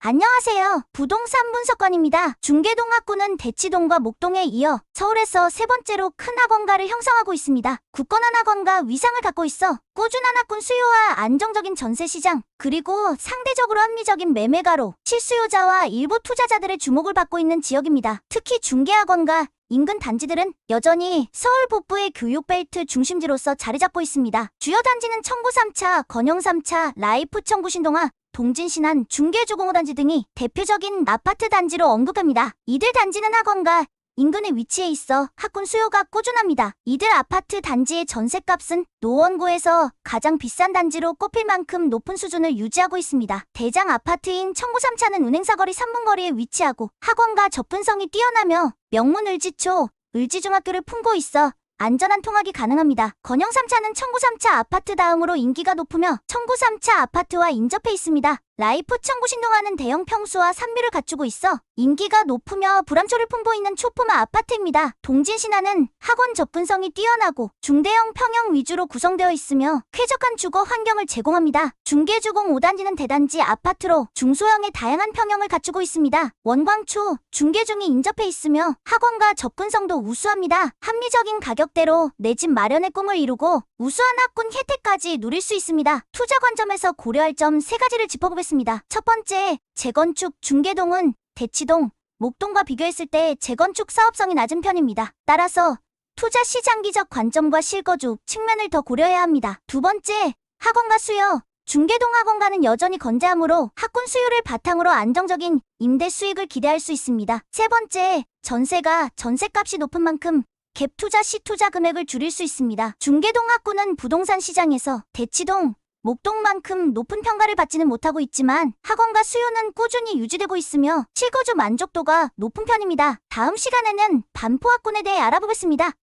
안녕하세요. 부동산 분석관입니다. 중계동 학구는 대치동과 목동에 이어 서울에서 세 번째로 큰 학원가를 형성하고 있습니다. 굳건한 학원가 위상을 갖고 있어 꾸준한 학군 수요와 안정적인 전세 시장, 그리고 상대적으로 합리적인 매매가로 실수요자와 일부 투자자들의 주목을 받고 있는 지역입니다. 특히 중개학원과 인근 단지들은 여전히 서울 북부의 교육벨트 중심지로서 자리 잡고 있습니다. 주요 단지는 청구 3차, 건영 3차, 라이프 청구 신동아, 동진 신안, 중계주공호 단지 등이 대표적인 아파트 단지로 언급합니다. 이들 단지는 학원과 인근에 위치해 있어 학군 수요가 꾸준합니다. 이들 아파트 단지의 전셋값은 노원구에서 가장 비싼 단지로 꼽힐 만큼 높은 수준을 유지하고 있습니다. 대장 아파트인 청구 3차는 은행사거리 3분 거리에 위치하고 학원과 접근성이 뛰어나며 명문 을지초, 을지중학교를 품고 있어 안전한 통학이 가능합니다. 건영 3차는 청구 3차 아파트 다음으로 인기가 높으며 청구 3차 아파트와 인접해 있습니다. 라이프 청구 신동하는 대형 평수와 산미를 갖추고 있어 인기가 높으며 불암초를 풍부있는 초품화 아파트입니다. 동진 신화는 학원 접근성이 뛰어나고 중대형 평형 위주로 구성되어 있으며 쾌적한 주거 환경을 제공합니다. 중계주공 5단지는 대단지 아파트로 중소형의 다양한 평형을 갖추고 있습니다. 원광초, 중계중이 인접해 있으며 학원과 접근성도 우수합니다. 합리적인 가격대로 내 집 마련의 꿈을 이루고 우수한 학군 혜택까지 누릴 수 있습니다. 투자 관점에서 고려할 점 세 가지를 짚어보겠습니다. 첫 번째, 재건축 중계동은 대치동, 목동과 비교했을 때 재건축 사업성이 낮은 편입니다. 따라서 투자 시 장기적 관점과 실거주 측면을 더 고려해야 합니다. 두 번째, 학원가 수요. 중계동 학원가는 여전히 건재하므로 학군 수요를 바탕으로 안정적인 임대 수익을 기대할 수 있습니다. 세 번째, 전세가 전세값이 높은 만큼 갭 투자 시 투자 금액을 줄일 수 있습니다. 중계동 학구는 부동산 시장에서 대치동, 목동만큼 높은 평가를 받지는 못하고 있지만 학원과 수요는 꾸준히 유지되고 있으며 실거주 만족도가 높은 편입니다. 다음 시간에는 반포 학군에 대해 알아보겠습니다.